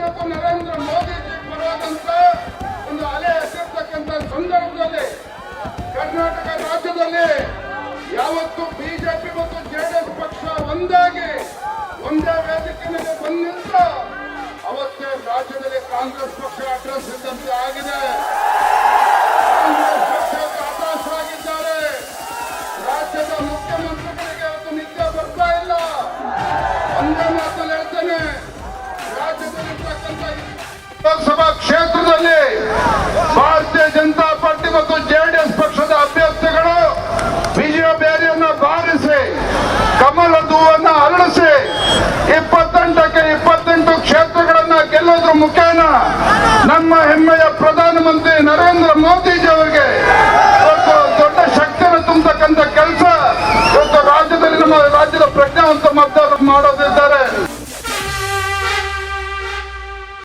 ಇವತ್ತು ನರೇಂದ್ರ ಮೋದಿ ಬರುವಂತ ಒಂದು ಅಲೆ ಎತ್ತಿರ್ತಕ್ಕಂಥ ಸಂದರ್ಭದಲ್ಲಿ ಕರ್ನಾಟಕ ರಾಜ್ಯದಲ್ಲಿ ಯಾವತ್ತು ಬಿಜೆಪಿ ಮತ್ತು ಜೆಡಿಎಸ್ ಪಕ್ಷ ಒಂದಾಗಿ, ಒಂದೇ ವೇದಿಕೆ ಮೇಲೆ ಬಂದು ನಿಂತ ಅವತ್ತೇ ರಾಜ್ಯದಲ್ಲಿ ಕಾಂಗ್ರೆಸ್ ಪಕ್ಷ ಅಡ್ರೆಸ್ ಇದ್ದಂತೆ ಆಗಿದೆ. ಮುಖೇನ, ನಮ್ಮ ಹೆಮ್ಮೆಯ ಪ್ರಧಾನಮಂತ್ರಿ ನರೇಂದ್ರ ಮೋದಿಜಿ ಅವರಿಗೆ ದೊಡ್ಡ ಶಕ್ತಿಯನ್ನು ತುಂಬತಕ್ಕಂಥ ಕೆಲಸ, ಒಂದು ರಾಜ್ಯದಲ್ಲಿ ನಮ್ಮ ರಾಜ್ಯದ ಪ್ರಜ್ಞಾವಂತ ಮತದಾರರು ಮಾಡೋದಿದ್ದಾರೆ.